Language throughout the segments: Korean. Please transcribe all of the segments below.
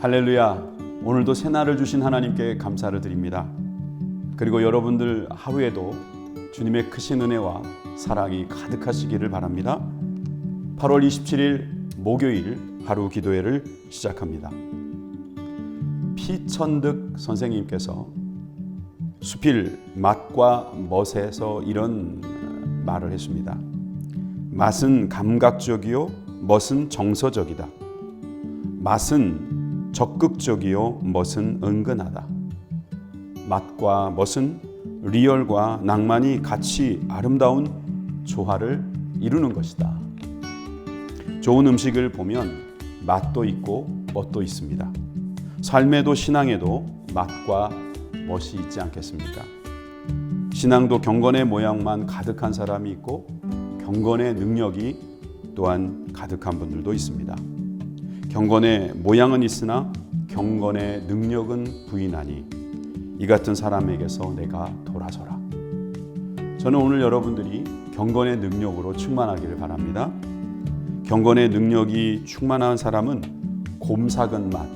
할렐루야. 오늘도 새날을 주신 하나님께 감사를 드립니다. 그리고 여러분들 하루에도 주님의 크신 은혜와 사랑이 가득하시기를 바랍니다. 8월 27일 목요일 하루 기도회를 시작합니다. 피천득 선생님께서 수필 맛과 멋에서 이런 말을 했습니다. 맛은 감각적이요, 멋은 정서적이다. 맛은 적극적이요, 멋은 은근하다. 맛과 멋은 리얼과 낭만이 같이 아름다운 조화를 이루는 것이다. 좋은 음식을 보면 맛도 있고 멋도 있습니다. 삶에도 신앙에도 맛과 멋이 있지 않겠습니까? 신앙도 경건의 모양만 가득한 사람이 있고 경건의 능력이 또한 가득한 분들도 있습니다. 경건의 모양은 있으나 경건의 능력은 부인하니 이 같은 사람에게서 내가 돌아서라. 저는 오늘 여러분들이 경건의 능력으로 충만하기를 바랍니다. 경건의 능력이 충만한 사람은 곰삭은 맛,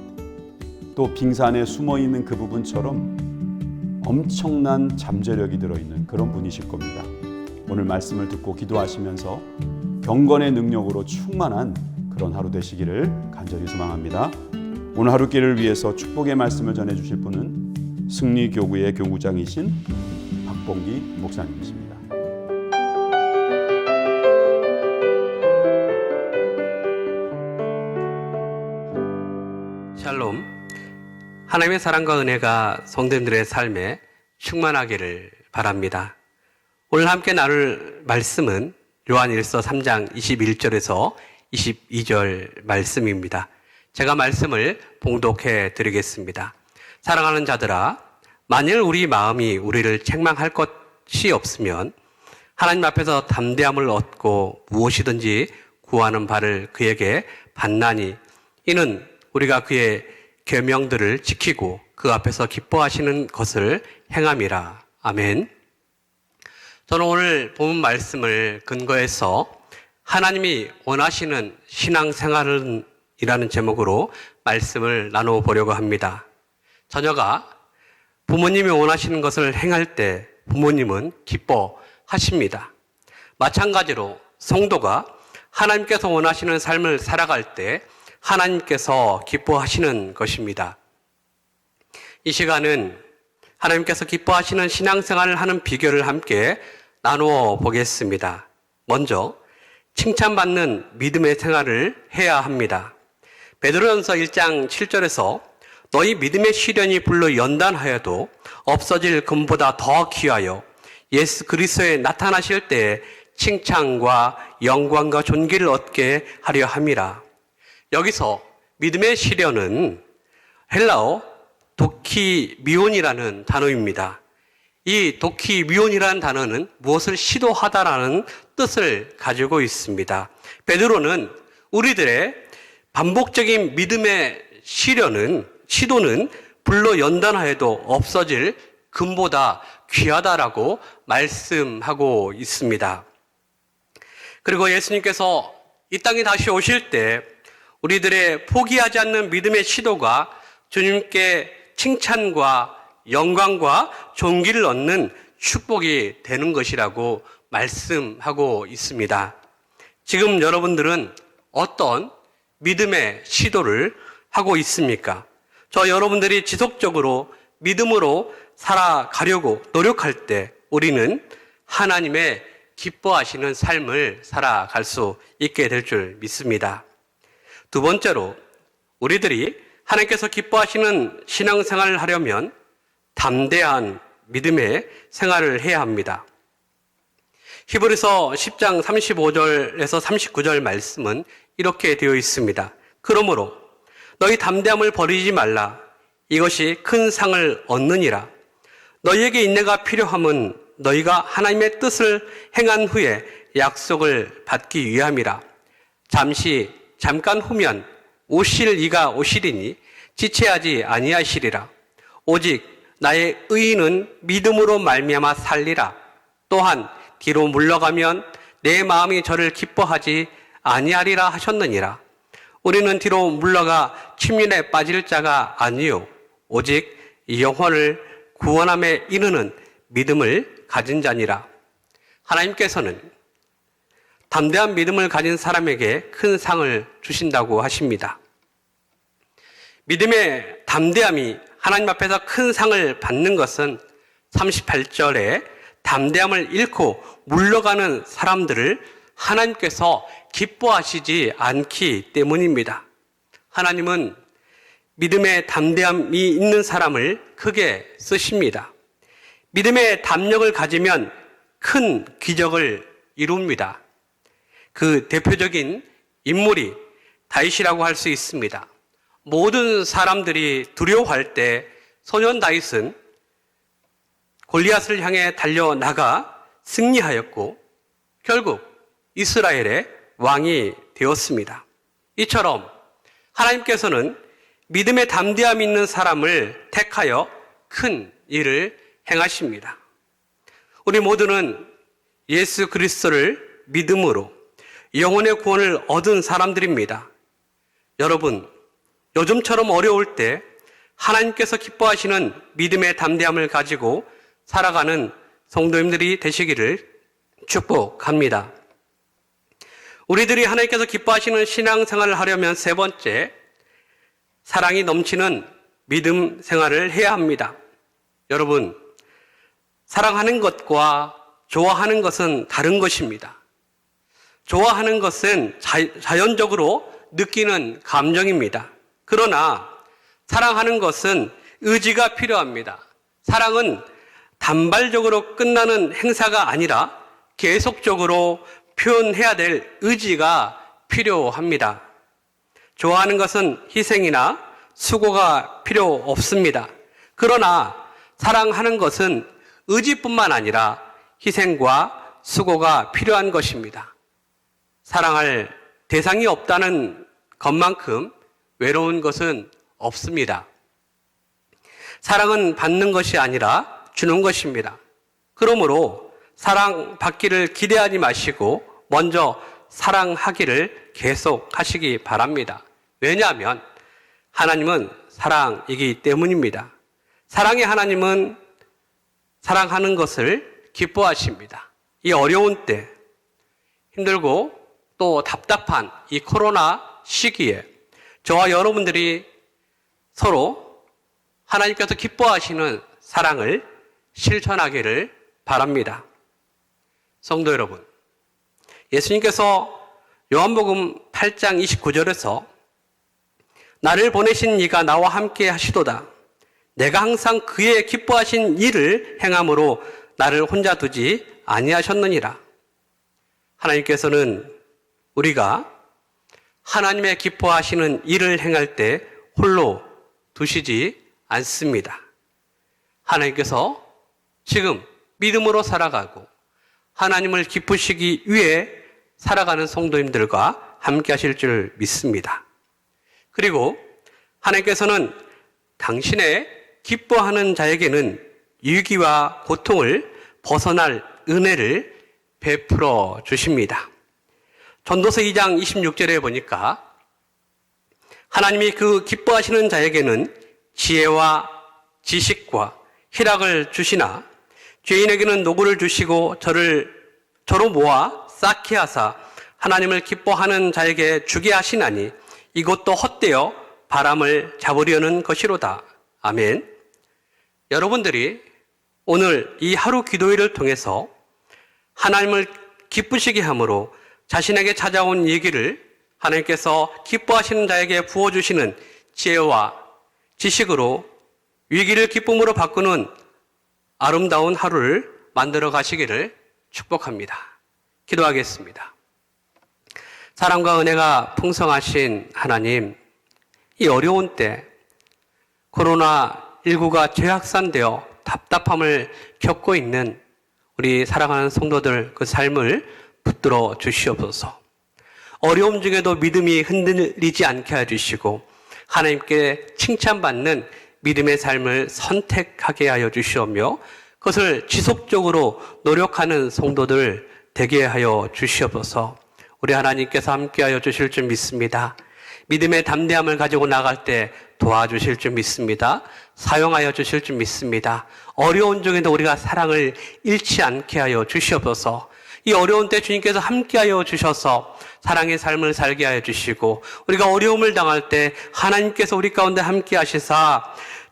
또 빙산에 숨어 있는 그 부분처럼 엄청난 잠재력이 들어있는 그런 분이실 겁니다. 오늘 말씀을 듣고 기도하시면서 경건의 능력으로 충만한 그런 하루 되시기를 간절히 소망합니다. 오늘 하루 길을 위해서 축복의 말씀을 전해주실 분은 승리교구의 교구장이신 박봉기 목사님이십니다. 샬롬. 하나님의 사랑과 은혜가 성도님들의 삶에 충만하기를 바랍니다. 오늘 함께 나눌 말씀은 요한일서 3장 21절에서 22절 말씀입니다. 제가 말씀을 봉독해 드리겠습니다. 사랑하는 자들아, 만일 우리 마음이 우리를 책망할 것이 없으면 하나님 앞에서 담대함을 얻고 무엇이든지 구하는 바를 그에게 받나니 이는 우리가 그의 계명들을 지키고 그 앞에서 기뻐하시는 것을 행함이라. 아멘. 저는 오늘 본 말씀을 근거해서 하나님이 원하시는 신앙생활은 이라는 제목으로 말씀을 나누어 보려고 합니다. 자녀가 부모님이 원하시는 것을 행할 때 부모님은 기뻐하십니다. 마찬가지로 성도가 하나님께서 원하시는 삶을 살아갈 때 하나님께서 기뻐하시는 것입니다. 이 시간은 하나님께서 기뻐하시는 신앙생활을 하는 비결을 함께 나누어 보겠습니다. 먼저 칭찬받는 믿음의 생활을 해야 합니다. 베드로전서 1장 7절에서 너희 믿음의 시련이 불러 연단하여도 없어질 금보다 더 귀하여 예수 그리스도에 나타나실 때 칭찬과 영광과 존귀를 얻게 하려 함이라. 여기서 믿음의 시련은 헬라어 도키미온이라는 단어입니다. 이 도키 미온이라는 단어는 무엇을 시도하다라는 뜻을 가지고 있습니다. 베드로는 우리들의 반복적인 믿음의 시련은 시도는 불로 연단하여도 없어질 금보다 귀하다라고 말씀하고 있습니다. 그리고 예수님께서 이 땅에 다시 오실 때 우리들의 포기하지 않는 믿음의 시도가 주님께 칭찬과 영광과 존귀를 얻는 축복이 되는 것이라고 말씀하고 있습니다. 지금 여러분들은 어떤 믿음의 시도를 하고 있습니까? 저 여러분들이 지속적으로 믿음으로 살아가려고 노력할 때 우리는 하나님의 기뻐하시는 삶을 살아갈 수 있게 될 줄 믿습니다. 두 번째로 우리들이 하나님께서 기뻐하시는 신앙생활을 하려면 담대한 믿음의 생활을 해야 합니다. 히브리서 10장 35절에서 39절 말씀은 이렇게 되어 있습니다. 그러므로 너희 담대함을 버리지 말라. 이것이 큰 상을 얻느니라. 너희에게 인내가 필요함은 너희가 하나님의 뜻을 행한 후에 약속을 받기 위함이라. 잠시 잠깐 후면 오실 이가 오시리니 지체하지 아니하시리라. 오직 나의 의인은 믿음으로 말미암아 살리라. 또한 뒤로 물러가면 내 마음이 저를 기뻐하지 아니하리라 하셨느니라. 우리는 뒤로 물러가 침륜에 빠질 자가 아니요 오직 영혼을 구원함에 이르는 믿음을 가진 자니라. 하나님께서는 담대한 믿음을 가진 사람에게 큰 상을 주신다고 하십니다. 믿음의 담대함이 하나님 앞에서 큰 상을 받는 것은 38절에 담대함을 잃고 물러가는 사람들을 하나님께서 기뻐하시지 않기 때문입니다. 하나님은 믿음의 담대함이 있는 사람을 크게 쓰십니다. 믿음의 담력을 가지면 큰 기적을 이룹니다. 그 대표적인 인물이 다윗이라고 할 수 있습니다. 모든 사람들이 두려워할 때 소년 다윗은 골리앗을 향해 달려나가 승리하였고 결국 이스라엘의 왕이 되었습니다. 이처럼 하나님께서는 믿음의 담대함 있는 사람을 택하여 큰 일을 행하십니다. 우리 모두는 예수 그리스도를 믿음으로 영혼의 구원을 얻은 사람들입니다. 여러분, 요즘처럼 어려울 때 하나님께서 기뻐하시는 믿음의 담대함을 가지고 살아가는 성도님들이 되시기를 축복합니다. 우리들이 하나님께서 기뻐하시는 신앙생활을 하려면 세 번째, 사랑이 넘치는 믿음 생활을 해야 합니다. 여러분, 사랑하는 것과 좋아하는 것은 다른 것입니다. 좋아하는 것은 자, 연적으로 느끼는 감정입니다. 그러나 사랑하는 것은 의지가 필요합니다. 사랑은 단발적으로 끝나는 행사가 아니라 계속적으로 표현해야 될 의지가 필요합니다. 좋아하는 것은 희생이나 수고가 필요 없습니다. 그러나 사랑하는 것은 의지뿐만 아니라 희생과 수고가 필요한 것입니다. 사랑할 대상이 없다는 것만큼 외로운 것은 없습니다. 사랑은 받는 것이 아니라 주는 것입니다. 그러므로 사랑 받기를 기대하지 마시고 먼저 사랑하기를 계속 하시기 바랍니다. 왜냐하면 하나님은 사랑이기 때문입니다. 사랑의 하나님은 사랑하는 것을 기뻐하십니다. 이 어려운 때, 힘들고 또 답답한 이 코로나 시기에 저와 여러분들이 서로 하나님께서 기뻐하시는 사랑을 실천하기를 바랍니다. 성도 여러분, 예수님께서 요한복음 8장 29절에서 나를 보내신 이가 나와 함께 하시도다. 내가 항상 그의 기뻐하신 일을 행함으로 나를 혼자 두지 아니하셨느니라. 하나님께서는 우리가 하나님의 기뻐하시는 일을 행할 때 홀로 두시지 않습니다. 하나님께서 지금 믿음으로 살아가고 하나님을 기쁘시기 위해 살아가는 성도님들과 함께 하실 줄 믿습니다. 그리고 하나님께서는 당신의 기뻐하는 자에게는 위기와 고통을 벗어날 은혜를 베풀어 주십니다. 전도서 2장 26절에 보니까 하나님이 그 기뻐하시는 자에게는 지혜와 지식과 희락을 주시나 죄인에게는 노고를 주시고 저를 저로 모아 쌓게 하사 하나님을 기뻐하는 자에게 주게 하시나니 이것도 헛되어 바람을 잡으려는 것이로다. 아멘. 여러분들이 오늘 이 하루 기도회를 통해서 하나님을 기쁘시게 함으로 자신에게 찾아온 얘기를 하나님께서 기뻐하시는 자에게 부어주시는 지혜와 지식으로 위기를 기쁨으로 바꾸는 아름다운 하루를 만들어 가시기를 축복합니다. 기도하겠습니다. 사랑과 은혜가 풍성하신 하나님, 이 어려운 때 코로나19가 재확산되어 답답함을 겪고 있는 우리 사랑하는 성도들 그 삶을 붙들어 주시옵소서. 어려움 중에도 믿음이 흔들리지 않게 해주시고 하나님께 칭찬받는 믿음의 삶을 선택하게 하여 주시오며 그것을 지속적으로 노력하는 성도들 되게 하여 주시옵소서. 우리 하나님께서 함께하여 주실 줄 믿습니다. 믿음의 담대함을 가지고 나갈 때 도와주실 줄 믿습니다. 사용하여 주실 줄 믿습니다. 어려운 중에도 우리가 사랑을 잃지 않게 하여 주시옵소서. 이 어려운 때 주님께서 함께하여 주셔서 사랑의 삶을 살게 하여 주시고 우리가 어려움을 당할 때 하나님께서 우리 가운데 함께 하시사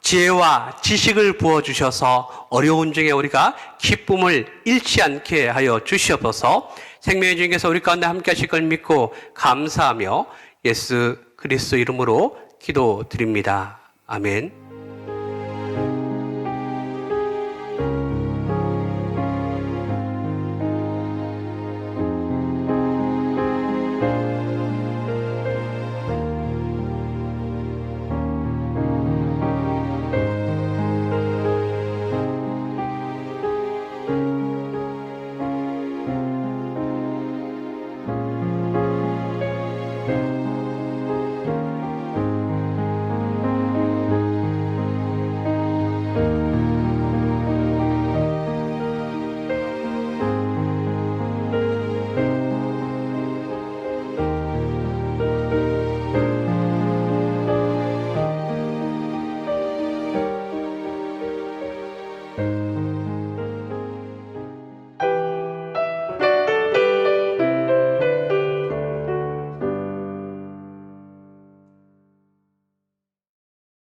지혜와 지식을 부어 주셔서 어려운 중에 우리가 기쁨을 잃지 않게 하여 주시옵소서. 생명의 주님께서 우리 가운데 함께 하실 걸 믿고 감사하며 예수 그리스도 이름으로 기도드립니다. 아멘.